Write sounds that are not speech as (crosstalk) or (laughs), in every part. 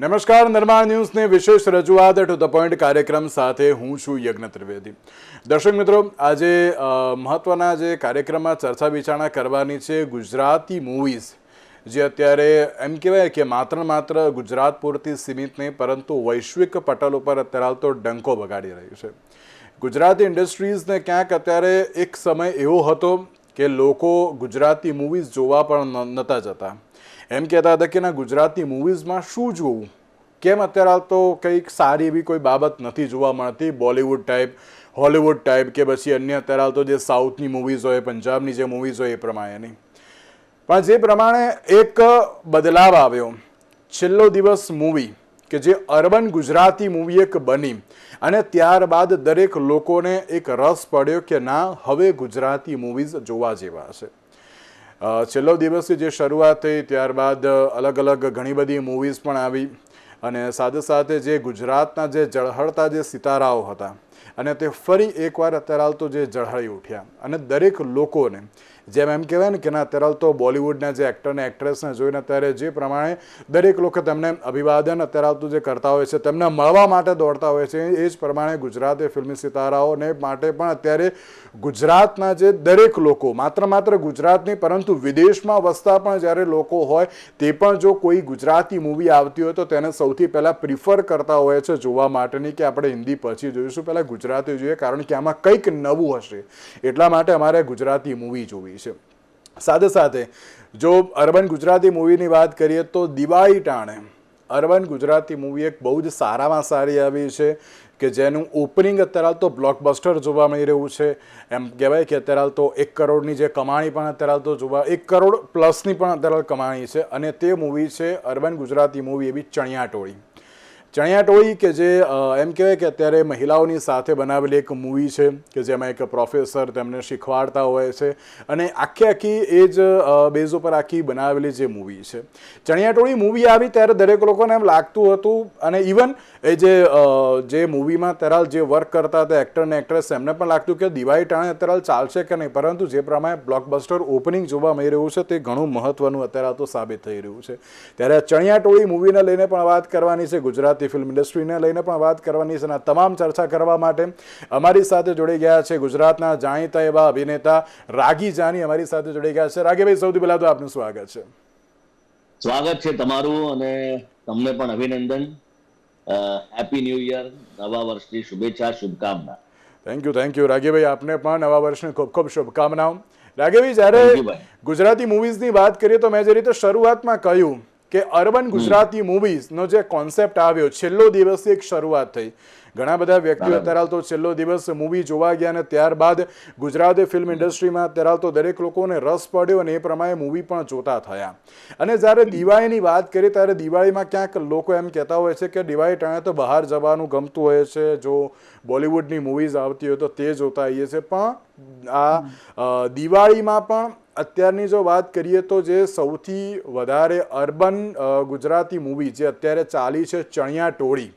નમસ્કાર, નિર્માણ ન્યૂઝની વિશેષ રજૂઆત ટુ ધ પોઈન્ટ કાર્યક્રમ સાથે હું છું યજ્ઞ ત્રિવેદી. દર્શક મિત્રો, આજે મહત્ત્વના જે કાર્યક્રમમાં ચર્ચા વિચારણા કરવાની છે ગુજરાતી મૂવીઝ જે અત્યારે એમ કહેવાય કે માત્ર માત્ર ગુજરાત પૂરતી સીમિત નહીં, પરંતુ વૈશ્વિક પટલ ઉપર અત્યારે હાલ તો ડંકો બગાડી રહ્યું છે. ગુજરાતી ઇન્ડસ્ટ્રીઝને ક્યાંક અત્યારે એક સમય એવો હતો કે લોકો ગુજરાતી મૂવીઝ જોવા પણ નહોતા જતા. એમ કહેતા હતા કે ના, ગુજરાતી મૂવીઝમાં શું જોવું કેમ અત્યારે તો કંઈક સારી એવી કોઈ બાબત નથી જોવા મળતી? બોલિવૂડ ટાઈપ હોલિવૂડ ટાઈપ કે પછી અન્ય અત્યારે હાલ તો જે સાઉથની મૂવીઝ હોય પંજાબની જે મૂવીઝ હોય એ પ્રમાણેની. પણ જે પ્રમાણે એક બદલાવ આવ્યો. છેલ્લો દિવસ મૂવી કે જે અર્બન ગુજરાતી મૂવી એક બની. અને ત્યારબાદ દરેક લોકોને એક રસ પડ્યો કે ના, હવે ગુજરાતી મૂવીઝ જોવા જેવા છે. છેલ્લો દિવસથી જે શરૂઆત થઈ, ત્યારબાદ અલગ અલગ ઘણી બધી મૂવીઝ પણ આવી અને સાથે સાથે જે ગુજરાતના જે ઝળહળતા, જે સિતારાઓ હતા અને તે ફરી એકવાર અત્યારે હાલ તો જે ઝળહળી ઉઠ્યા અને દરેક લોકોને જેમ એમ કહેવાય ને કે ના, અત્યારે હાલ તો બોલિવૂડના જે એક્ટરને એક્ટ્રેસને જોઈને અત્યારે જે પ્રમાણે દરેક લોકો તેમને અભિવાદન અત્યારે આવતું જે કરતા હોય છે, તેમને મળવા માટે દોડતા હોય છે, એ જ પ્રમાણે ગુજરાતી ફિલ્મી સિતારાઓને માટે પણ અત્યારે ગુજરાતના જે દરેક લોકો, માત્ર માત્ર ગુજરાતની પરંતુ વિદેશમાં વસતા પણ જ્યારે લોકો હોય, તે પણ જો કોઈ ગુજરાતી મૂવી આવતી હોય તો તેને સૌથી પહેલાં પ્રિફર કરતા હોય છે જોવા માટેની કે આપણે હિન્દી પછી જોઈશું. પહેલાં ગુજરાતી જોઈએ, કારણ કે આમાં કંઈક નવું હશે. એટલા માટે અમારે ગુજરાતી મૂવી જોવી છે. સાથે સાથે, જો અર્બન ગુજરાતી મૂવીની વાત કરીએ તો દિવાળી ટાણે અર્બન ગુજરાતી મૂવી એક બહુ જ સારામાં સારી આવી છે કે જેનું ઓપનિંગ અત્યારે હાલ તો બ્લોકબસ્ટર જોવા મળી રહ્યું છે. એમ કહેવાય કે અત્યારે હાલ તો એક કરોડની જે કમાણી પણ અત્યારે હાલ તો જોવા, એક કરોડ પ્લસની પણ અત્યારે કમાણી છે અને તે મૂવી છે અર્બન ગુજરાતી મૂવી એવી ચણિયાટોળી. ચણિયાટોળી કે જે એમ કહેવાય કે અત્યારે મહિલાઓની સાથે બનાવેલી એક મૂવી છે કે જેમાં એક પ્રોફેસર તેમને શીખવાડતા હોય છે અને આખી આખી એ જ બેઝ ઉપર આખી બનાવેલી જે મૂવી છે. ચણિયાટોળી મૂવી આવી ત્યારે દરેક લોકોને એમ લાગતું હતું અને ઇવન એ જે જે મૂવીમાં ત્યારે જે વર્ક કરતા હતા એક્ટર ને એક્ટ્રેસ એમને પણ લાગતું કે દિવાળી ટાણે અત્યારે ચાલશે કે નહીં? પરંતુ જે પ્રમાણે બ્લોકબસ્ટર ઓપનિંગ જોવા મળી રહ્યું છે, તે ઘણું મહત્વનું અત્યારે તો સાબિત થઈ રહ્યું છે. ત્યારે ચણિયાટોળી મૂવીને લઈને પણ વાત કરવાની છે, ગુજરાતી ફિલ્મ ઇન્ડસ્ટ્રીને લઈને પણ વાત કરવાની છે અને તમામ ચર્ચા કરવા માટે અમારી સાથે જોડી ગયા છે ગુજરાતના જાણીતા એવા અભિનેતા રાગી જાની અમારી સાથે જોડી ગયા છે. રાગીભાઈ, સૌથી પહેલા તો આપનું સ્વાગત છે. સ્વાગત છે તમારું અને તમને પણ અભિનંદન. હેપી ન્યૂ યર નવા વર્ષની શુભેચ્છા શુભકામના. Thank you thank you Ragibhai આપને પણ નવા વર્ષની ખૂબ ખૂબ શુભકામનાઓ. રાગીભાઈ જ્યારે. ગુજરાતી મૂવીઝની વાત કરીએ તો મેં જે રીતે શરૂઆતમાં કહ્યું કે અર્બન ગુજરાતી મૂવીઝનો જે કોન્સેપ્ટ આવ્યો છેલ્લો દિવસથી એક શરૂઆત થઈ. ઘણા બધા વ્યક્તિઓ. અત્યારે તો છેલ્લો દિવસ મૂવી જોવા ગયા અને ત્યારબાદ ગુજરાત ફિલ્મ ઇન્ડસ્ટ્રીમાં અત્યારે તો દરેક લોકોને રસ પડ્યો અને એ પ્રમાણે મૂવી પણ જોતા થયા. અને જ્યારે દિવાળીની વાત કરીએ ત્યારે દિવાળીમાં ક્યાંક લોકો એમ કહેતા હોય છે કે દિવાળી ટાણે તો બહાર જવાનું ગમતું હોય છે જો બોલિવૂડની મૂવીઝ આવતી હોય તો તે જોતા આવીએ છીએ પણ આ દિવાળીમાં પણ અત્યારની જો વાત કરીએ તો જે સૌથી વધારે અર્બન ગુજરાતી મૂવી જે અત્યારે ચાલી છે ચણિયા ટોળી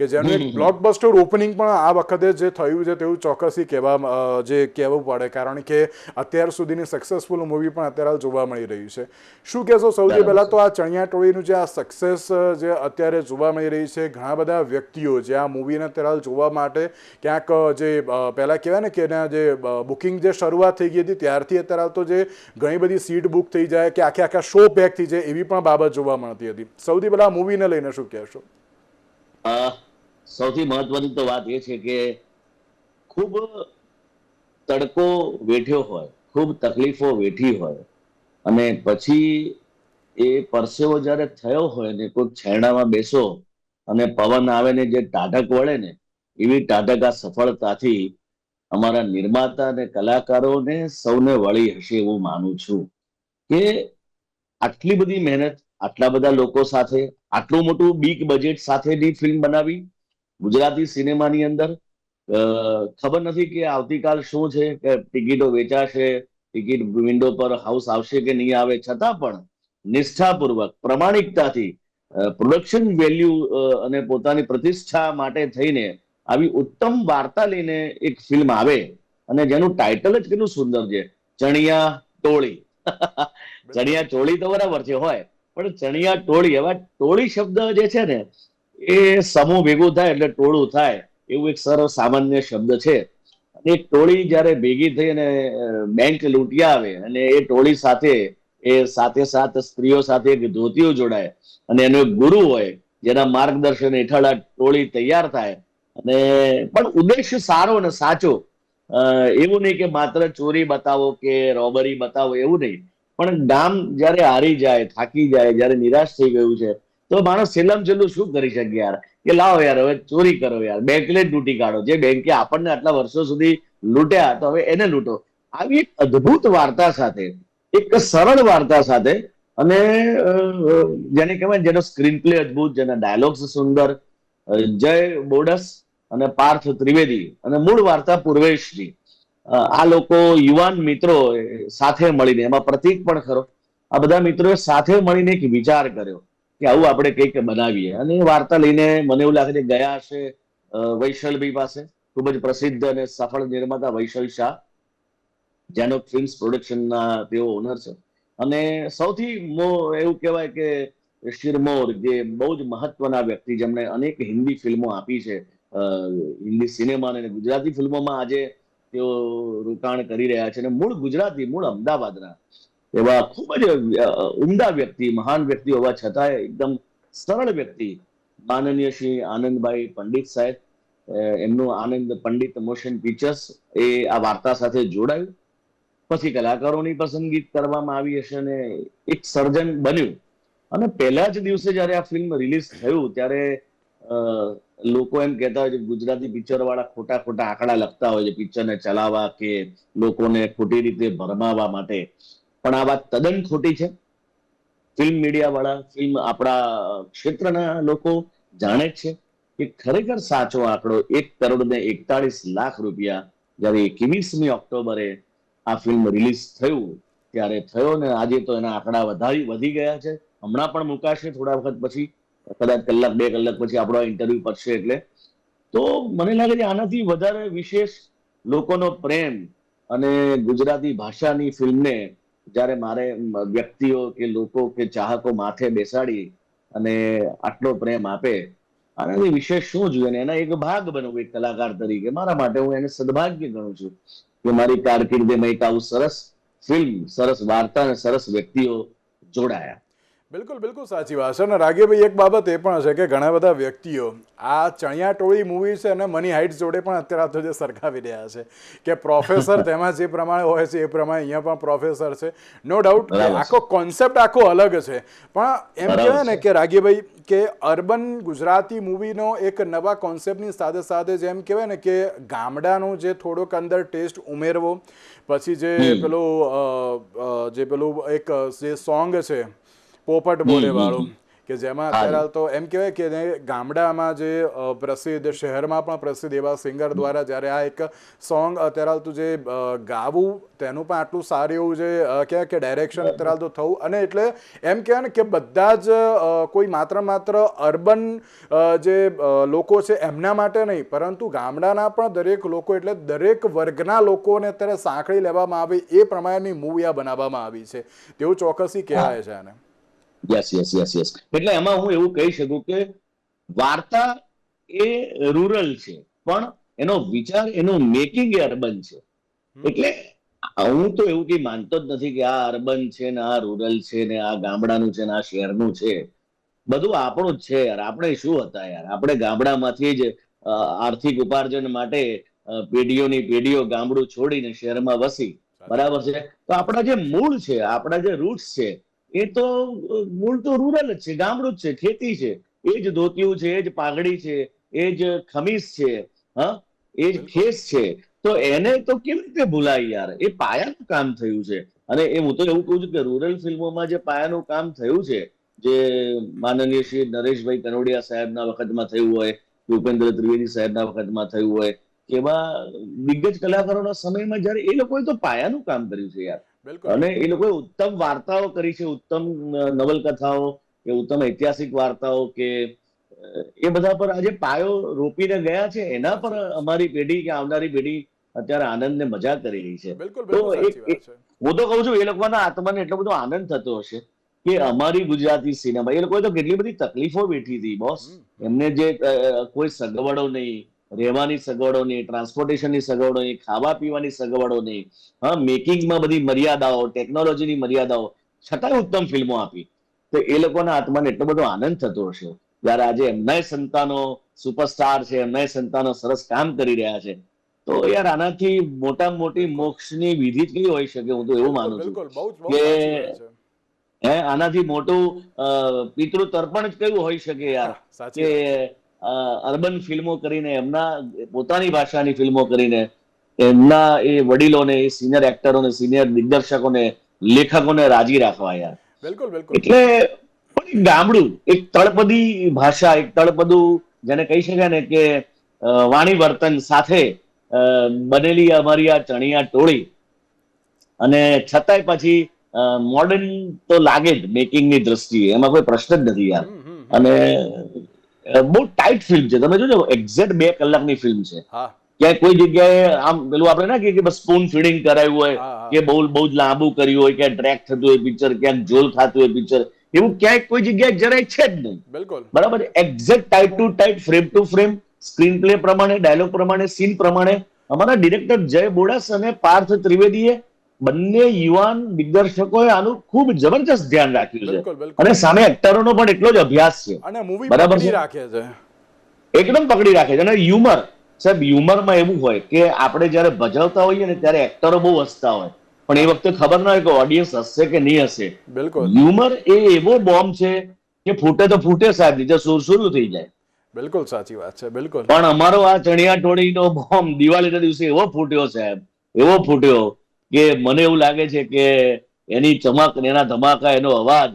કે જેનું એક બ્લોકબસ્ટર ઓપનિંગ પણ આ વખતે જે થયું છે તેવું ચોક્કસથી કહેવા જે કહેવું પડે. કારણ કે અત્યાર સુધીની સક્સેસફુલ મૂવી પણ અત્યારે જોવા મળી રહ્યું છે. શું કહેશો સૌથી પહેલાં તો આ ચણિયા ટોળીનું જે આ સક્સેસ જે અત્યારે જોવા મળી રહી છે ઘણા બધા વ્યક્તિઓ જે આ મૂવીને અત્યારે જોવા માટે ક્યાંક જે પહેલાં કહેવાય ને કે એના જે બુકિંગ જે શરૂઆત થઈ ગઈ હતી ત્યારથી અત્યારે તો જે ઘણી બધી સીટ બુક થઈ જાય કે આખે આખા શો પેક થઈ જાય એવી પણ બાબત જોવા મળતી હતી. સૌથી પહેલા મૂવીને લઈને શું કહેશો? સૌથી મહત્વની તો વાત એ છે કે ખૂબ તડકો વેઠ્યો હોય, ખૂબ તકલીફો વેઠી હોય અને પછી એ પરસેવો જ્યારે થયો હોય ને કોઈ છેડામાં બેસો અને પવન આવે ને જે ટાઢક વળે ને, એવી ટાઢક આ સફળતાથી અમારા નિર્માતા અને કલાકારોને સૌને વળી હશે એવું માનું છું કે આટલી બધી મહેનત, આટલા બધા લોકો સાથે, આટલું મોટું બિગ બજેટ સાથેની ફિલ્મ બનાવી ગુજરાતી સિનેમાની અંદર ખબર નથી કે આવતીકાલ શું છે કે ટિકિટો વેચાશે ટિકિટ વિન્ડો પર હાઉસ આવશે કે નહીં આવે છતાં પણ નિષ્ઠાપૂર્વક પ્રમાણિકતાથી પ્રોડક્શન વેલ્યુ અને પોતાની પ્રતિષ્ઠા માટે થઈને આવી ઉત્તમ વાર્તા લઈને એક ફિલ્મ આવે અને જેનું ટાઇટલ જ કેટલું સુંદર છે ચણિયા ટોળી. ચણિયા ચોળી તો બરાબર છે હોય પણ ચણિયા ટોળી એવા ટોળી શબ્દ જે છે ને એ સમૂહ ભેગું થાય એટલે ટોળું થાય, એવું એક સરળ સામાન્ય શબ્દ છે. અને ટોળી જ્યારે ભેગી થઈ અને બેંક લૂંટી આવે અને એ ટોળી સાથે, એ સાથે સાથ સ્ત્રીઓ સાથે એક ધોતીઓ જોડાય અને એનો એક ગુરુ હોય, જેના માર્ગદર્શન હેઠળ આ ટોળી તૈયાર થાય. અને, પણ ઉદ્દેશ્ય સારો અને સાચો એવું નહીં કે માત્ર ચોરી બતાવો કે રોબરી બતાવો એવું નહીં. પણ ગામ જ્યારે હારી જાય, થાકી જાય, જ્યારે નિરાશ થઈ ગયું છે તો માણસ છેલ્લામાં છેલ્લું શું કરી શકે યાર? કે લાવો યાર, હવે ચોરી કરો યાર. બેંકને જ કાઢો. જે બેંકે આપણને આટલા વર્ષો સુધી લૂંટ્યા, તો હવે એને લૂંટો. આવી એક અદ્ભુત વાર્તા સાથે, એક સરળ વાર્તા સાથે, અને જેને કહેવાય જેનો સ્ક્રીન પ્લે અદ્ભુત, જેના ડાયલોગ્સ સુંદર જય બોડસ અને પાર્થ ત્રિવેદી, અને મૂળ વાર્તા પૂર્વેશજી આ લોકો યુવાન મિત્રો સાથે મળીને, એમાં પ્રતીક પણ ખરો. આ બધા મિત્રોએ સાથે મળીને એક વિચાર કર્યો. કે આવું આપણે કંઈક બનાવીએ. અને એ વાર્તા લઈને મને એવું લાગે છે ગયા હશે વૈશલભાઈ પાસે. ખૂબ જ પ્રસિદ્ધ અને સફળ નિર્માતા વૈશલ શાહ, જેનો ફિલ્મ્સ પ્રોડક્શનના તેઓ ઓનર છે. અને સૌથી એવું કહેવાય કે શિરમોર, જે બહુ જ મહત્વના વ્યક્તિ જેમણે અનેક હિન્દી ફિલ્મો આપી છે. હિન્દી સિનેમા અને ગુજરાતી ફિલ્મોમાં આજે તેઓ રોકાણ કરી રહ્યા છે. અને મૂળ ગુજરાતી, મૂળ અમદાવાદના એવા ખૂબ જ ઉમદા વ્યક્તિ, મહાન વ્યક્તિ હોવા છતાંય એકદમ સરળ વ્યક્તિ. માનનીય શ્રી આનંદભાઈ પંડિત સાહેબ એમનું આનંદ પંડિત મોશન પિક્ચર્સ એ આ વાર્તા સાથે જોડાયું. પછી કલાકારોની પસંદગી કરવામાં આવી હશે અને એક સર્જન બન્યું. અને પહેલા જ દિવસે જ્યારે આ ફિલ્મ રિલીઝ થયું, ત્યારે લોકો એમ કહેતા હોય ગુજરાતી પિક્ચર વાળા ખોટા ખોટા આંકડા લખતા હોય છે, પિક્ચરને ચલાવવા કે લોકોને ખોટી રીતે ભરમાવા માટે. પણ આ વાત તદ્દન ખોટી છે. ફિલ્મ મીડિયા વાળા ફિલ્મ આપણા ક્ષેત્રના લોકો જાણે છે કે ખરેખર સાચો આંકડો એક કરોડ ને એકતાળીસ લાખ રૂપિયા જ્યારે એકવીસમી ઓક્ટોબરે આ ફિલ્મ રિલીઝ થયું, ત્યારે થયો ને આજે તો એના આંકડા વધારી, વધી ગયા છે. હમણાં પણ મુકાશે થોડા વખત પછી, કદાચ કલાક, બે કલાક પછી આપણો ઇન્ટરવ્યુ પડશે એટલે. તો મને લાગે છે આનાથી વધારે વિશેષ લોકોનો પ્રેમ અને ગુજરાતી ભાષાની ફિલ્મને જ્યારે મારે વ્યક્તિઓ કે લોકો કે ચાહકો માથે બેસાડી અને આટલો પ્રેમ આપે આનાથી વિશેષ શું જોઈએ ને એના એક ભાગ બનવું એક કલાકાર તરીકે. મારા માટે હું એને સદભાગ્ય ગણું છું કે મારી કારકિર્દીમાં એક આવું સરસ ફિલ્મ સરસ વાર્તા અને સરસ વ્યક્તિઓ જોડાયા. બિલકુલ બિલકુલ સાચી વાત છે. અને રાગેભાઈ એક બાબત એ પણ છે કે ઘણા બધા વ્યક્તિઓ આ ચણિયા ટોળી મૂવી છે અને મની હાઇટ્સ જોડે પણ અત્યારે તો જે સરખાવી રહ્યા છે કે પ્રોફેસર તેમાં જે પ્રમાણે હોય છે એ પ્રમાણે અહીંયા પણ પ્રોફેસર છે. નો ડાઉટ આખો કોન્સેપ્ટ આખો અલગ છે. પણ એમ કહેવાય ને કે રાગીભાઈ કે અર્બન ગુજરાતી મૂવીનો એક નવા કોન્સેપ્ટની સાથે સાથે જેમ કહેવાય ને કે ગામડાનો જે થોડોક અંદર ટેસ્ટ ઉમેરવો પછી જે પેલું જે પેલું એક જે સોંગ છે પોપટ બોલે વાળું કે જેમાં અત્યારે તો એમ કહેવાય કે ગામડામાં જે પ્રસિદ્ધ શહેરમાં પણ પ્રસિદ્ધ એવા સિંગર દ્વારા જ્યારે આ એક સોંગ અત્યારે તો જે ગાવું તેનું પણ આટલું સારું એવું જે કહેવાય કે ડાયરેક્શન અત્યારે તો થવું. અને એટલે એમ કહેવાય ને કે બધા જ કોઈ માત્ર માત્ર અર્બન જે લોકો છે એમના માટે નહીં પરંતુ ગામડાના પણ દરેક લોકો એટલે દરેક વર્ગના લોકોને અત્યારે સાંકળી લેવામાં આવે એ પ્રમાણેની મૂવી આ બનાવવામાં આવી છે. તેવું ચોક્કસી કહેવાય છે આને. યસ યસ યસ યસ એટલે એમાં હું એવું કહી શકું કે વાર્તા એ રૂરલ છે પણ એનો વિચાર એનું મેકિંગ એ અર્બન છે. એટલે હું તો એવું કઈ માનતો જ નથી કે આ અર્બન છે ને આ રૂરલ છે ને આ ગામડાનું છે ને આ શહેરનું છે. બધું આપણું જ છે યાર. આપણે શું હતા યાર? આપણે ગામડામાંથી જ આર્થિક ઉપાર્જન માટે પેઢીઓની પેઢીઓ ગામડું છોડીને શહેરમાં વસી. બરાબર છે? તો આપણા જે મૂળ છે આપણા જે રૂટ્સ છે એ તો મૂળ તો રૂરલ જ છે ગામડું જ છે ખેતી છે. એ જ ધોતિયું છે એ જ પાઘડી છે એ જ ખમીસ છે હા? એ જ ખેસ છે. તો એને તો કેવી રીતે ભૂલાય યાર? એ પાયાનું કામ થયું છે. અને એ હું તો એવું કહું છું કે રૂરલ ફિલ્મોમાં જે પાયાનું કામ થયું છે જે માનનીય શ્રી નરેશભાઈ કનોડિયા સાહેબના વખતમાં થયું હોય ભૂપેન્દ્ર ત્રિવેદી સાહેબના વખતમાં થયું હોય એવા દિગ્ગજ કલાકારોના સમયમાં જ્યારે એ લોકોએ તો પાયાનું કામ કર્યું છે યાર. અને એ લોકોએ ઉત્તમ વાર્તાઓ કરી છે ઉત્તમ નવલકથાઓ કે ઉત્તમ ઐતિહાસિક વાર્તાઓ કે એ બધા પર આજે પાયો રોપીને ગયા છે. એના પર અમારી પેઢી કે આવનારી પેઢી અત્યારે આનંદ ને મજા કરી રહી છે. તો હું તો કઉ છું એ લોકોના આત્માને એટલો બધો આનંદ થતો હશે કે અમારી ગુજરાતી સિનેમા એ લોકોએ તો કેટલી બધી તકલીફો વેઠી હતી બોસ. એમને જે કોઈ સગવડો નહીં રહેવાની સગવડો નહીં ટ્રાન્સપોર્ટેશનની સગવડો નહીં ખાવા પીવાની સગવડો નહીં. હા મેકિંગમાં બધી મર્યાદાઓ ટેકનોલોજીની મર્યાદાઓ છતાંય ઉત્તમ ફિલ્મો આપી. તો એ લોકોના આત્માને એટલો બધો આનંદ થતો હશે. જ્યારે આજે એમનાય સંતાનો સુપરસ્ટાર છે એમનાય સંતાનો સરસ કામ કરી રહ્યા છે. તો યાર આનાથી મોટા મોટી મોક્ષની વિધિ જ કઈ હોઈ શકે? હું તો એવું માનું છું કે-. હે આનાથી મોટું પિતૃ તર્પણ જ કયું હોઈ શકે યાર? કે. અર્બન ફિલ્મો કરીને એમના પોતાની ભાષાની ફિલ્મો કરીને એમના એ વડીલોને એ સિનિયર એક્ટરોને સિનિયર દિગ્દર્શકોને લેખકોને રાજી રાખવા યાર. બિલકુલ બિલકુલ. એટલે પણ એક ગામડું એક તળપદી ભાષા એક તળપદું જેને કહી શકાય ને કે વાણી વર્તન સાથે બનેલી અમારી આ ચણિયા ટોળી. અને છતાંય પછી મોડર્ન તો લાગે જ મેકિંગની દ્રષ્ટિએ. એમાં કોઈ પ્રશ્ન જ નથી યાર. અને બહુ ટાઈટ ફિલ્મ છે. તમે જોજો એક્ઝેક્ટ બે કલાકની ફિલ્મ છે. ક્યાંય કોઈ જગ્યાએ આમ પેલું આપણે ના કે બસ સ્પૂન ફીડિંગ કરાયું હોય. કે બહુ બહુ જ લાંબુ કર્યું હોય ક્યાંક ટ્રેક થતું હોય પિક્ચર ક્યાંક જોલ થતું હોય પિક્ચર એવું ક્યાંય કોઈ જગ્યાએ જરાય છે જ નહીં. બિલકુલ. બરાબર? Exact tight to tight frame to frame screen play પ્રમાણે ડાયલોગ પ્રમાણે સીન પ્રમાણે. અમારા ડિરેક્ટર જય બોડાસ અને પાર્થ ત્રિવેદીએ બંને યુવાન દિગ્દર્શકોએ આનું ખૂબ જબરજસ્ત ધ્યાન રાખ્યું છે. અને સામે એક્ટરોનો પણ એટલો જ અભ્યાસ છે. અને મૂવી બરાબર રાખે છે. એકદમ પકડી રાખે છે. અને હ્યુમર સાહેબ હ્યુમરમાં એવું હોય કે આપણે જ્યારે ભજવતા હોઈએ ને ત્યારે એક્ટરો બહુ હસતા હોય. પણ એ વખતે ખબર ના હોય કે ઓડિયન્સ હસશે કે નહીં હશે બિલકુલ. હ્યુમર એ એવો બોમ્બ છે કે ફૂટે તો ફૂટે સાહેબ નીચે સુર સુરું થઈ જાય. બિલકુલ સાચી વાત છે બિલકુલ. પણ અમારો આ ચણિયા ટોળીનો બોમ્બ દિવાળીના દિવસે એવો ફૂટ્યો સાહેબ એવો ફૂટ્યો કે મને એવું લાગે છે કે એની ચમક એના ધમાકા, એનો અવાજ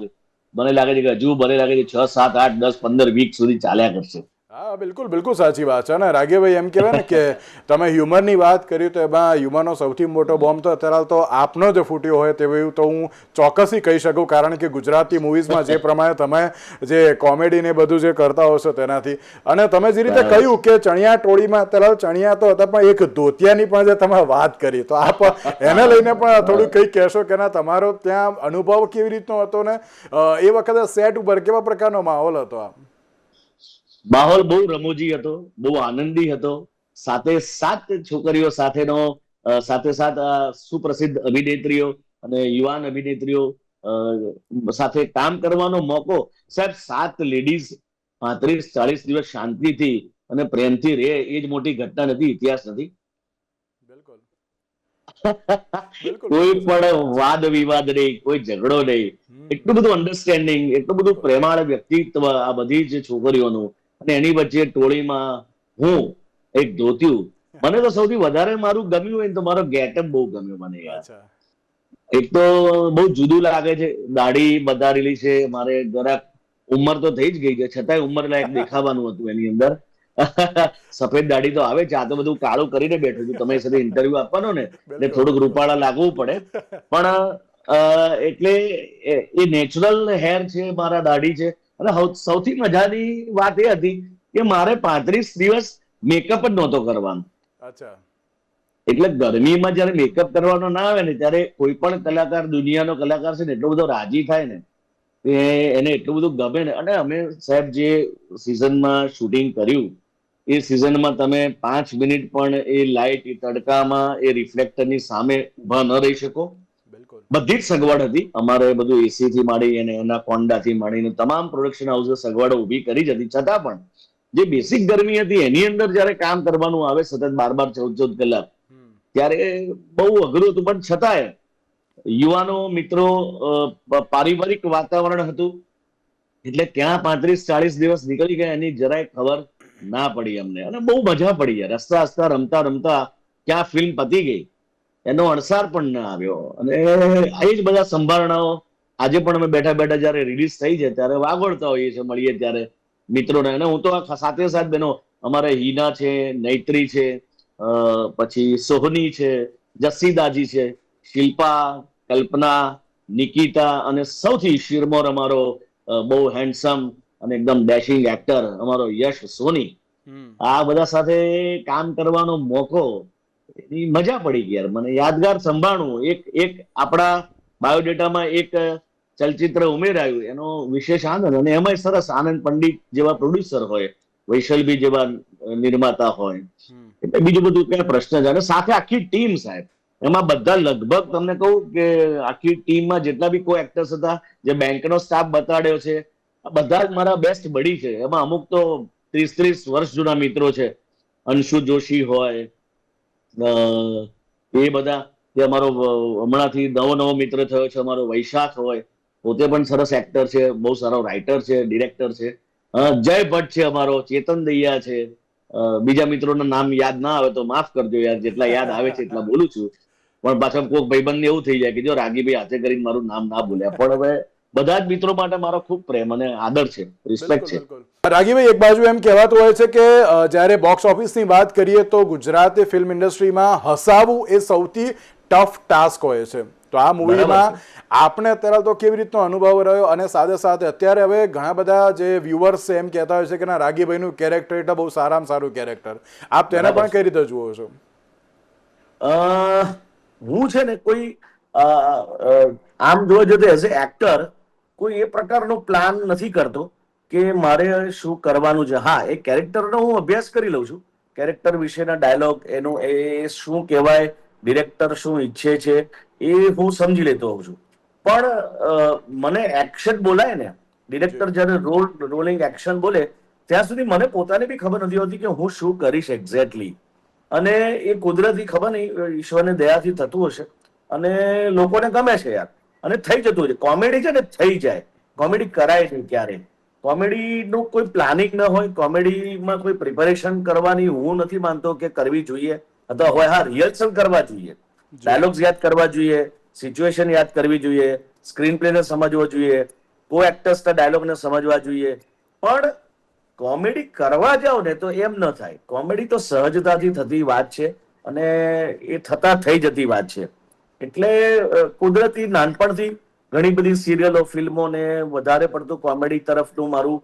મને લાગે છે કે હજુ મને લાગે છે છ, સાત, આઠ, દસ, પંદર વીક સુધી ચાલ્યા કરશે. હા બિલકુલ બિલકુલ સાચી વાત છે. અને રાગેભાઈ એમ કહેવાય ને કે તમે હ્યુમરની વાત કરી તો એમાં હ્યુમરનો સૌથી મોટો બોમ્બ તો અત્યારે તો આપનો જ ફૂટ્યો હોય તેવું તો હું ચોક્કસથી કહી શકું કારણ કે ગુજરાતી મૂવીઝમાં જે પ્રમાણે તમે જે કોમેડી ને બધું જે કરતા હોશો તેનાથી. અને તમે જે રીતે કહ્યું કે ચણિયા ટોળીમાં અત્યારે ચણિયા તો હતા પણ એક ધોતિયાની પણ જે તમે વાત કરી તો આપ એને લઈને પણ થોડું કંઈ કહેશો કે ના તમારો ત્યાં અનુભવ કેવી રીતનો હતો ને? એ વખતે સેટ ઉપર કેવા પ્રકારનો માહોલ હતો આ માહોલ બહુ રમૂજી હતો બહુ આનંદી હતો. સાથે સાત છોકરીઓ સાથેનો સાથે સાથ સુપ્રસિદ્ધ અભિનેત્રીઓ અને યુવાન અભિનેત્રીઓ સાથે કામ કરવાનો મોકો. સાહેબ સાત લેડીઝ પાંત્રીસ ચાલીસ દિવસ શાંતિથી અને પ્રેમથી રહે એ જ મોટી ઘટના નથી ઇતિહાસ નથી. (laughs) કોઈ પણ વાદ વિવાદ નહીં કોઈ ઝઘડો નહીં. એટલું બધું અન્ડરસ્ટેન્ડિંગ એટલું બધું પ્રેમાળ વ્યક્તિત્વ આ બધી જ છોકરીઓનું અને એની વચ્ચે ટોળીમાં હું એક ધોત્યું. મને તો સૌથી વધારે મારું ગમ્યું હોય તો મારો ગેટઅપ બહુ ગમ્યો મને યાર. એક તો બહુ જુદું લાગે છે. દાઢી બધારેલી છે. મારે જરાક ઉંમર તો થઈ જ ગઈ છે. છતાંય ઉંમર લાયક (laughs) દેખાવાનું હતું એની અંદર. (laughs) સફેદ દાઢી તો આવે છે. આ તો બધું કાળું કરીને બેઠો છું. તમે સાથે ઇન્ટરવ્યુ આપવાનો ને એટલે થોડુંક રૂપાળા લાગવું પડે. (laughs) પણ એટલે એ નેચરલ હેર છે મારા દાઢી છે. અને સૌથી મજાની વાત એ હતી કે મારે પાંત્રીસ દિવસ મેકઅપ જ નહોતો કરવાનો. અચ્છા. એટલે ગરમીમાં જયારે મેકઅપ કરવાનો ના આવે ને ત્યારે કોઈ પણ કલાકાર દુનિયાનો કલાકાર છે ને એટલો બધો રાજી થાય ને કે એને એટલું બધું ગમે ને. અને અમે સાહેબ જે સિઝનમાં શૂટિંગ કર્યું એ સિઝનમાં તમે પાંચ મિનિટ પણ એ લાઇટ તડકામાં એ રિફ્લેક્ટરની સામે ઊભા ન રહી શકો. બધી જ સગવડ હતી. અમારે બધું એસી થી માંડી અને એના કોન્ડાથી માંડીને તમામ પ્રોડક્શન હાઉસે સગવડો ઊભી કરી જ હતી. છતાં પણ જે બેસિક ગરમી હતી એની અંદર જયારે કામ કરવાનું આવે સતત બાર બાર ચૌદ ચૌદ કલાક ત્યારે બહુ અઘરું હતું. પણ છતાંય યુવાનો મિત્રો પારિવારિક વાતાવરણ હતું. એટલે ક્યાં પાંત્રીસ ચાલીસ દિવસ નીકળી ગયા એની જરાય ખબર ના પડી અમને. અને બહુ મજા પડી રસ્તા રસ્તા રમતા રમતા ક્યાં ફિલ્મ પતી ગઈ? એનો અણસાર પણ ના આવ્યો. અને આવી જ બધા સંભારણાઓ આજે પણ અમે બેઠા બેઠા જયારે રિલીઝ થઈ છે ત્યારે વાગોળતા હોઈએ છીએ મળીએ ત્યારે. મિત્રોને અને હું તો સાથે સાથ બેનો અમારે હિના છે નૈત્રી છે પછી સોહની છે જસ્સીદાજી છે શિલ્પા કલ્પના નિકિતા અને સૌથી શિરમોર અમારો બહુ હેન્ડસમ અને એકદમ ડેશિંગ એક્ટર અમારો યશ સોની. આ બધા સાથે કામ કરવાનો મોકો એની મજા પડી ગઈ યાર. મને યાદગાર સંભાળવું એક એક આપણા બાયોડેટામાં એક ચલચિત્ર ઉમેરાયું. એનો વિશેષ આનંદ અને એમાંય સરસ આનંદ પંડિત જેવા પ્રોડ્યુસર હોય વૈશલભી જેવા નિર્માતા હોય. એટલે બીજું બધું કઈ પ્રશ્ન છે. અને સાથે આખી ટીમ સાહેબ. એમાં બધા લગભગ તમને કહું કે આખી ટીમમાં જેટલા બી કોઈ એક્ટર્સ હતા જે બેંકનો સ્ટાફ બતાડ્યો છે બધા જ મારા બેસ્ટ બડી છે. એમાં અમુક તો ત્રીસ ત્રીસ વર્ષ જૂના મિત્રો છે. અંશુ જોશી હોય એ બધા જે અમારો હમણાંથી નવો નવો મિત્ર થયો છે, અમારો વૈશાખ હોય, પોતે પણ સરસ એક્ટર છે, બહુ સારો રાઇટર છે ડિરેક્ટર છે. જય ભટ્ટ છે અમારો, ચેતન દૈયા છે. બીજા મિત્રોના નામ યાદ ના આવે તો માફ કરજો યાર, જેટલા યાદ આવે છે એટલા બોલું છું. પણ પાછા કોઈક ભાઈબંધને એવું થઈ જાય કે જો રાગીભાઈ હાથે કરીને મારું નામ ના બોલ્યા. પણ હવે બધા જ મિત્રો માટે મારો ખૂબ પ્રેમ અને આદર છે રિસ્પેક્ટ છે. રાગીભાઈ એક બાજુ એમ કહેવાતું હોય છે કે જ્યારે બોક્સ ઓફિસની વાત કરીએ તો ગુજરાતી ફિલ્મ ઇન્ડસ્ટ્રીમાં હસાવવું એ સૌથી ટફ ટાસ્ક હોય છે. તો આ મૂવીમાં આપણે અત્યારે તો કેવી રીતનો અનુભવ રહ્યો અને સાથે સાથે અત્યારે હવે ઘણા બધા જે વ્યુઅર્સ છે એમ કહેતા હોય છે કે ના રાગીભાઈનું કેરેક્ટર એટલે બહુ સારામાં સારું કેરેક્ટર આપ તેને પણ કઈ રીતે જુઓ છો? અ, હું છે ને કોઈ આમ જોવા જતો એઝ એ એક્ટર કોઈ એ પ્રકારનો પ્લાન નથી કરતો કે મારે શું કરવાનું છે. હા એ કેરેક્ટરનો હું અભ્યાસ કરી લઉં છું. કેરેક્ટર વિશેના ડાયલોગ એનું એ શું કહેવાય ડિરેક્ટર શું ઈચ્છે છે એ હું સમજી લેતો હોઉં છું. પણ મને એક્શન બોલાય ને ડિરેક્ટર જ્યારે રોલ રોલિંગ એક્શન બોલે ત્યાં સુધી મને પોતાને બી ખબર નથી હોતી કે હું શું કરીશ એક્ઝેક્ટલી અને એ કુદરતી ખબર નહીં ઈશ્વરની દયાથી થતું હશે. અને લોકોને ગમે છે યાર. અને થઈ જતું હોય છે. કોમેડી છે ને થઈ જાય. કોમેડી કરાય નહીં ક્યારે. કોમેડીનું કોઈ પ્લાનિંગ ન હોય કોમેડીમાં કોઈ પ્રિપેરેશન કરવાની હું નથી માનતો કે કરવી જોઈએ. અથવા હોય હા રિહર્સલ કરવા જોઈએ. ડાયલોગ્સ યાદ કરવા જોઈએ સિચ્યુએશન યાદ કરવી જોઈએ સ્ક્રીન પ્લે ને સમજવો જોઈએ કો એક્ટર્સના ડાયલોગને સમજવા જોઈએ. પણ કોમેડી કરવા જાઓ ને તો એમ ન થાય. કોમેડી તો સહજતાથી થતી વાત છે અને એ થતા થઈ જતી વાત છે. એટલે કુદરતી નાનપણથી ઘણી બધી સિરિયલો ફિલ્મો ને વધારે પડતું કોમેડી તરફનું મારું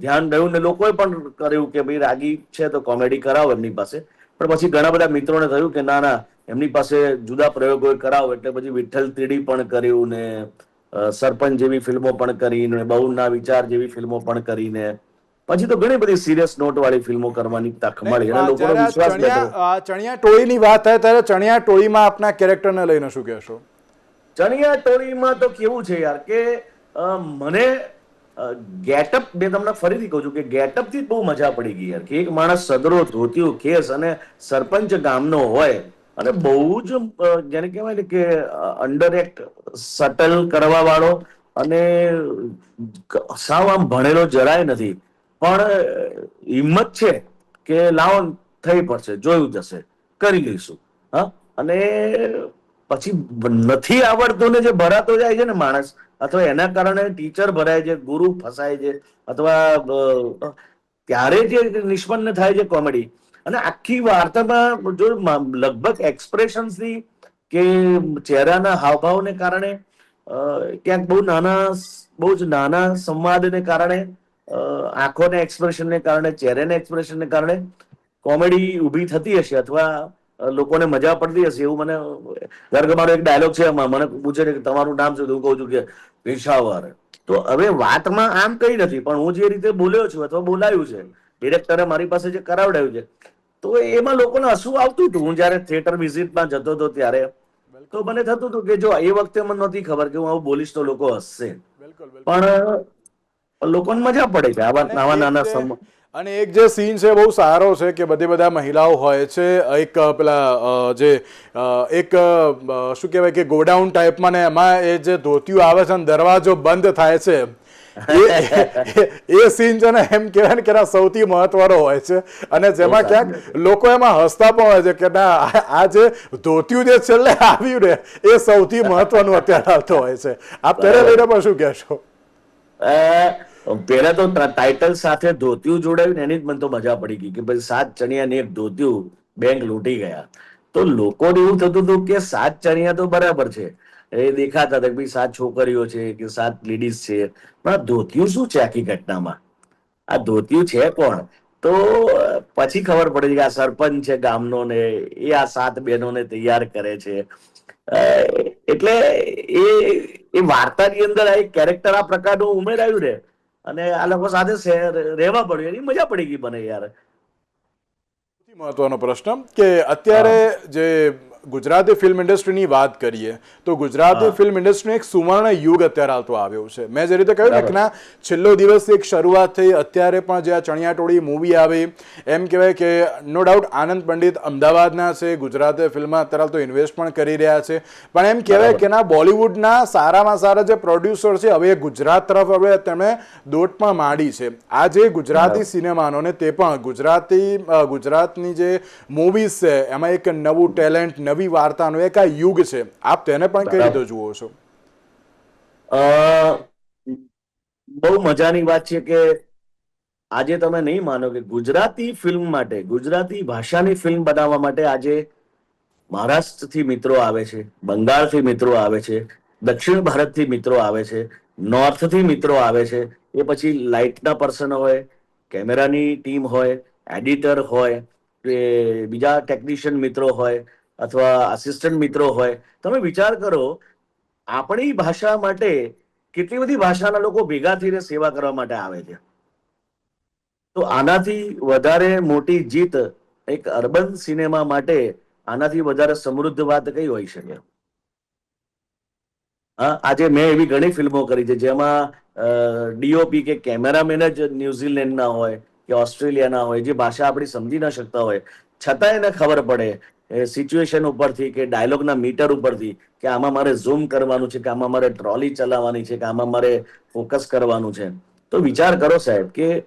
ધ્યાન રહ્યું ને લોકોએ પણ કર્યું કે ભાઈ રાગી છે તો કોમેડી કરાવો એમની પાસે. પણ પછી ઘણા બધા મિત્રોને થયું કે ના ના, એમની પાસે જુદા પ્રયોગો કરાવો. એટલે પછી વિઠ્ઠલ ત્રીડી પણ કર્યું ને સરપંચ જેવી ફિલ્મો પણ કરીને, બહુના વિચાર જેવી ફિલ્મો પણ કરીને પછી તો ઘણી બધી સિરિયસ નોટ વાળી ફિલ્મો કરવાની તક મળી. અને લોકોનો વિશ્વાસ બેઠો. ચણિયા ટોળીની વાત થાય ત્યારે ચણિયા ટોળીમાં આપના કેરેક્ટરને લઈને શું કહેશો? ચણિયા ટોળીમાં તો કેવું છે યાર કે મને ગેટઅપ મેં તમને ફરીથી કહું છું કે ગેટઅપથી બહુ મજા પડી ગઈ યાર કે એક માણસ સદરો ધોતિયું કેસ અને સરપંચ ગામનો હોય અને બહુ જ જેને કહેવાય ને કે અંડર એક્ટ સટલ કરવા વાળો અને સાવ આમ ભણેલો જરાય નથી. પણ હિંમત છે કે લાવો થઈ પડશે, જોયું જશે, કરી લઈશું. હા? અને પછી નથી આવડતું ને જે ભરાતો જાય છે ને માણસ, અથવા એના કારણે ટીચર ભરાય છે, ગુરુ ફસાય છે, અથવા ત્યારે જે નિષ્પન્ન થાય છે કોમેડી અને આખી વાર્તામાં જો લગભગ એક્સપ્રેશન્સની કે ચહેરાના હાવભાવને કારણે ક્યાંક બહુ નાના બહુ જ નાના સંવાદને કારણે આંખોના એક્સપ્રેશનને કારણે ચહેરાના એક્સપ્રેશનને કારણે કોમેડી ઊભી થતી હશે અથવા લોકોને મજા પડતી હશે એવું મને ધારો કે મારો એક ડાયલોગ છે એમાં મને પૂછે છે કે તમારું નામ શું હું કહું છું કે પેશાવર તો હવે વાતમાં આમ કઈ નથી પણ હું જે રીતે બોલ્યો છું અથવા બોલાયું છે ડિરેક્ટરે મારી પાસે જે કરાવડાયું છે તો એમાં લોકોને હસવું આવતું હતું. હું જયારે થિયેટર વિઝિટમાં જતો હતો ત્યારે તો મને થતું હતું કે જો એ વખતે મને નહોતી ખબર કે હું આવું બોલીશ તો લોકો હસશે. પણ લોકોને મજા પડે છે. આવા નાના નાના સમ અને એક જે સીન છે બહુ સારો છે કે બધી બધા મહિલાઓ હોય છે એક પેલા જે એક શું કહેવાય કે ગોડાઉન ટાઈપમાં ને એમાં એ જે ધોતિયું આવે છે અને દરવાજો બંધ થાય છે એ- સીન છે ને એમ કહેવાય ને કે સૌથી મહત્વનો હોય છે. અને જેમાં ક્યાંક લોકો એમાં હસતા પણ હોય છે કે ના આ- આ જે ધોતિયું જે છેલ્લે આવ્યું ને એ સૌથી મહત્વનું અત્યારે આવતો હોય છે. આપ ત્યારે લઈને પણ શું કહેશો? પેલા તો ટાઇટલ સાથે ધોતિયું જોડાયું એની જ મને તો મજા પડી ગઈ કે ભાઈ સાત ચણિયા ને એક ધોતિયું બેંક લૂંટી ગયા. તો લોકોને એવું થતું હતું કે સાત ચણિયા તો બરાબર છે. એ દેખાતા હતા કે ભાઈ સાત છોકરીઓ છે કે સાત લેડીઝ છે. પણ આ ધોતિયું શું છે આખી ઘટનામાં? આ ધોતિયું છે કોણ? તો પછી ખબર પડી કે આ સરપંચ છે ગામનો ને એ આ સાત બહેનોને તૈયાર કરે છે. એટલે એ એ વાર્તાની અંદર આ એક કેરેક્ટર આ પ્રકારનું ઉમેરાયું ને અને આ લોકો સાથે રહેવા પડ્યું. એની મજા પડી ગઈ મને યાર. સૌથી મહત્વનો પ્રશ્ન કે અત્યારે જે ગુજરાતી ફિલ્મ ઇન્ડસ્ટ્રીની વાત કરીએ તો ગુજરાતી ફિલ્મ ઇન્ડસ્ટ્રીનો એક સુવર્ણ યુગ અત્યારે હાલતો આવ્યો છે. મેં જે રીતે કહ્યું ને છેલ્લો દિવસ એક શરૂઆત થઈ અત્યારે પણ જે આ ચણિયાટોળી મૂવી આવી એમ કહેવાય કે નો ડાઉટ આનંદ પંડિત અમદાવાદના છે ગુજરાતી ફિલ્મમાં અત્યારે હાલ તો ઇન્વેસ્ટ પણ કરી રહ્યા છે. પણ એમ કહેવાય. કે ના બોલિવૂડના સારામાં સારા જે પ્રોડ્યુસર છે હવે ગુજરાત તરફ હવે તેમણે દોટ પણ માંડી છે. આ જે ગુજરાતી સિનેમાનો ને તે પણ ગુજરાતી ગુજરાતની જે મૂવીઝ છે એમાં એક નવું ટેલેન્ટ નવી વાર્તાનો એક આ યુગ છે. આપ તેને પણ કઈ રીતે જુઓ છો? અ, બહુ મજાની વાત છે કે આજે તમે નહીં માનો કે ગુજરાતી ફિલ્મ માટે ગુજરાતી ભાષાની ફિલ્મ બનાવવા માટે આજે મહારાષ્ટ્રથી મિત્રો આવે છે બંગાળથી મિત્રો આવે છે દક્ષિણ ભારતથી મિત્રો આવે છે નોર્થથી મિત્રો આવે છે એ પછી લાઇટના પર્સન હોય કેમેરાની ટીમ હોય એડિટર હોય કે બીજા ટેકનિશિયન મિત્રો હોય અથવા આસિસ્ટન્ટ મિત્રો હોય, તમે વિચાર કરો, આપણી ભાષા માટે કેટલી બધી ભાષાના લોકો ભેગા થઈને સેવા કરવા માટે આવે છે. તો આનાથી વધારે મોટી જીત એક અર્બન સિનેમા માટે આનાથી વધારે સમૃદ્ધ વાત કઈ હોઈ શકે? હા, આજે મેં એવી ઘણી ફિલ્મો કરી છે, જેમાં ડીઓપી કે કેમેરામેન જ ન્યુઝીલેન્ડના હોય કે ઓસ્ટ્રેલિયાના હોય, જે ભાષા આપણી સમજી ન શકતા હોય. છતાં એને ખબર પડે સિચ્યુએશન ઉપરથી કે ડાયલોગના મીટર ઉપરથી કે આમાં મારે ઝૂમ કરવાનું છે, કે આમાં મારે ટ્રોલી ચલાવવાની છે, કે આમાં મારે ફોકસ કરવાનું છે. તો વિચાર કરો સાહેબ કે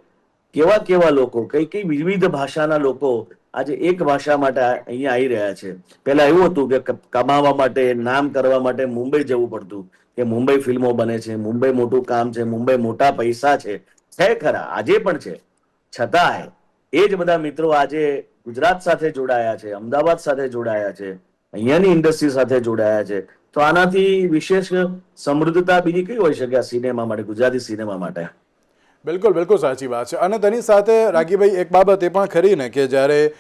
કેવા કેવા લોકો, કઈ કઈ વિવિધ ભાષાના લોકો આજે એક ભાષા માટે અહીંયા આવી રહ્યા છે. પહેલા એવું હતું કે, કમાવા માટે, નામ કરવા માટે મુંબઈ જવું પડતું. કે મુંબઈ ફિલ્મો બને છે, મુંબઈ મોટું કામ છે, મુંબઈ મોટા પૈસા છે. છે ખરા, આજે પણ છે. છતાંય એ જ બધા મિત્રો આજે ગુજરાત સાથે જોડાયા છે, અમદાવાદ સાથે જોડાયા છે, અહીંયાની ઇન્ડસ્ટ્રી સાથે જોડાયા છે. તો આનાથી વિશેષ સમૃદ્ધતા બીજી કઈ હોઈ શકે આ સિનેમા માટે, ગુજરાતી સિનેમા માટે? બિલકુલ બિલકુલ સાચી વાત છે. અને તેની સાથે રાગીભાઈ એક બાબત એ પણ ખરી ને કે જ્યારે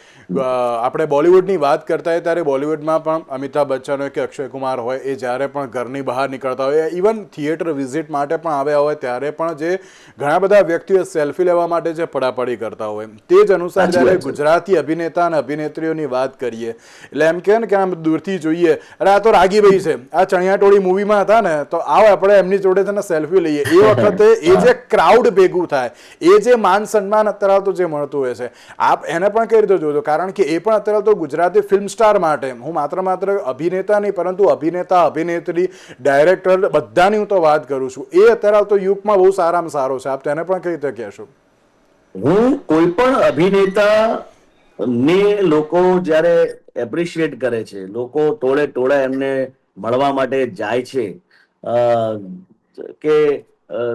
આપણે બોલિવૂડની વાત કરતા હોય ત્યારે બોલિવૂડમાં પણ અમિતાભ બચ્ચન હોય કે અક્ષય કુમાર હોય એ જ્યારે પણ ઘરની બહાર નીકળતા હોય ઇવન થિયેટર વિઝિટ માટે પણ આવ્યા હોય ત્યારે પણ જે ઘણા બધા વ્યક્તિઓ સેલ્ફી લેવા માટે જે પડાપડી કરતા હોય તે જ અનુસાર જ્યારે ગુજરાતી અભિનેતા અને અભિનેત્રીઓની વાત કરીએ એટલે એમ કહે ને કે આમ દૂરથી જોઈએ અરે આ તો રાગીભાઈ છે આ ચણિયાટોળી મૂવીમાં હતા ને તો આવો આપણે એમની જોડે સેલ્ફી લઈએ. એ વખતે એ જે ક્રાઉડ ભેગું થાય. એ જે માન સન્માન અત્યારે તો જે મળતું હોય છે, આપ એને પણ કઈ રીતે જોજો કારણ કે એ પણ અત્યારે તો ગુજરાતી ફિલ્મ સ્ટાર માટે. હું માત્ર માત્ર અભિનેતા નહીં, પરંતુ અભિનેતા, અભિનેત્રી ડાયરેક્ટર બધાની હું તો વાત કરું છું. એ અત્યારે તો યુગમાં બહુ સારામાં સારો છે. આપ તેને પણ કઈ રીતે કહેશો? હું કોઈ પણ અભિનેતા ને લોકો જ્યારે એપ્રિશિએટ કરે છે, લોકો ટોળે ટોળે એમને મળવા માટે જાય છે કે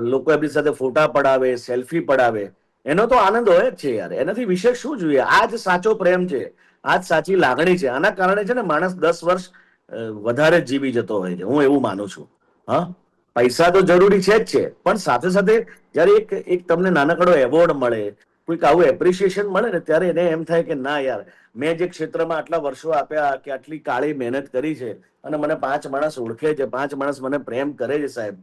લોકો એમની સાથે ફોટા પડાવે, સેલ્ફી પડાવે. એનો તો આનંદ હોય જ છે યાર. એનાથી વિશેષ શું જોઈએ? આ જ સાચો પ્રેમ છે. આ જ સાચી લાગણી છે. આના કારણે છે ને માણસ દસ વર્ષ વધારે જીવી જતો હોય છે. હું એવું માનું છું. હા? પૈસા તો જરૂરી છે જ છે. પણ સાથે સાથે જ્યારે એક એક તમને નાનકડો એવોર્ડ મળે, કોઈક આવું એપ્રિશિએશન મળે ને ત્યારે એને એમ થાય કે ના યાર, મેં જે ક્ષેત્રમાં આટલા વર્ષો આપ્યા, કે આટલી કાળી મહેનત કરી છે અને મને પાંચ માણસ ઓળખે છે, પાંચ માણસ મને પ્રેમ કરે છે સાહેબ.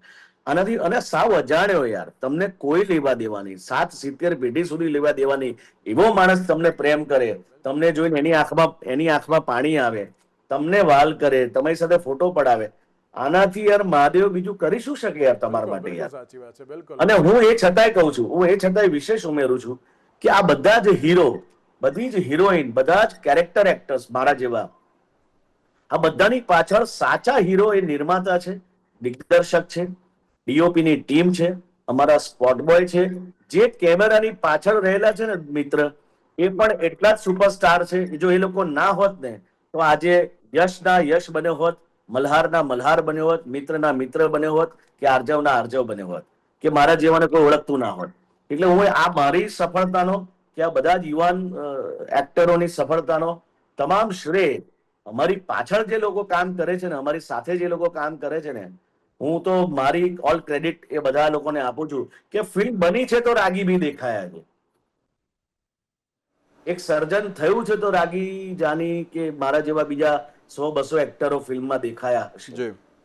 આનાથી અને સાવ અજાણ્યો યાર. તમને કોઈ લેવા દેવાની. સાત સિત્તેર પેઢી સુધી લેવા દેવાની. એવો માણસ તમને પ્રેમ કરે. તમને જોઈને એની આંખમાં એની આંખમાં પાણી આવે. તમને વાલ કરે. તમારી સાથે ફોટો પડાવે. આનાથી યાર મહાદેવ બીજું કરી શું શકે યાર તમારા માટે યાર? અને હું એ છતાંય કહું છું. હું એ છતાંય વિશેષ ઉમેરું છું કે આ બધા જ હીરો બધી જ હિરોઈન બધા જ કેરેક્ટર એક્ટર્સ મારા જેવા આ બધાની પાછળ સાચા હીરો એ નિર્માતા છે દિગ્દર્શક છે ડીઓપી ની ટીમ છે, અમારા સ્પોટ બોય છે, જે કેમેરાની પાછળ રહેલા છે ને મિત્ર, એ પણ એટલા જ સુપરસ્ટાર છે જો એ લોકો ના હોત ને, તો આજે યશના યશ બન્યો હોત, મલ્હારના મલ્હાર બન્યો હોત, મિત્રના મિત્ર બન્યો હોત, કે આર્જવના આર્જવ બન્યો હોત, કે મારા જેવાને કોઈ ઓળખતું ના હોત. એટલે હું આ મારી સફળતાનો કે આ બધા જ યુવાન એક્ટરોની સફળતાનો તમામ શ્રેય અમારી પાછળ જે લોકો કામ કરે છે ને, અમારી સાથે જે લોકો કામ કરે છે ને હું તો મારી ઓલ ક્રેડિટ એ બધા લોકોને આપું છું કે ફિલ્મ બની છે તો રાગી બી દેખાયા છે એક સર્જન થયું છે તો રાગી જાની કે મારા જેવા બીજા સો બસો એક્ટરો ફિલ્મમાં દેખાયા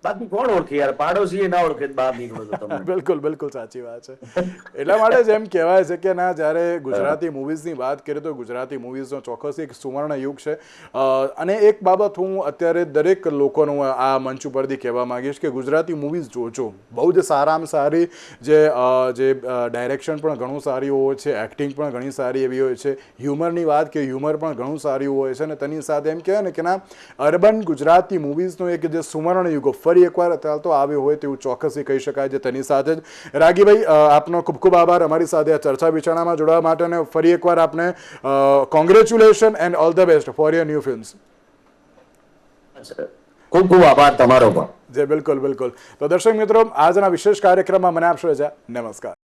બાકી કોણ ઓળખે યાર? પાડોશી ના ઓળખે બહાર નીકળો તો તમે. (laughs) બિલકુલ બિલકુલ સાચી વાત છે. એટલા માટે જ એમ કહેવાય છે કે ના જ્યારે ગુજરાતી મૂવીઝની વાત કરીએ તો ગુજરાતી મૂવીઝનો ચોક્કસ એક સુવર્ણ યુગ છે. અને એક બાબત હું અત્યારે દરેક લોકોનું આ મંચ ઉપરથી કહેવા માંગીશ કે ગુજરાતી મૂવીઝ જોજો. બહુ જ સારામાં સારી જે જે ડાયરેક્શન પણ ઘણું સારી હોય છે એક્ટિંગ પણ ઘણી સારી એવી હોય છે હ્યુમરની વાત કે હ્યુમર પણ ઘણું સારું હોય છે અને તેની સાથે એમ કહેવાય ને કે ના અર્બન ગુજરાતી મૂવીઝનો એક જે સુવર્ણ યુગ ફરી એકવાર અત્યારે તો આવ્યો હોય તેવું ચોક્કસથી કહી શકાય છે તેની સાથે જ. રાગીભાઈ આપનો ખૂબ ખૂબ આભાર અમારી સાથે આ ચર્ચા વિચારણામાં જોડાવા માટે અને ફરી એકવાર આપને congratulation and all the best for year new films ખૂબ ખૂબ આભાર તમારો પણ. જે બિલકુલ બિલકુલ. તો દર્શક મિત્રો આજના વિશેષ કાર્યક્રમમાં મને આપશો રજા. નમસ્કાર.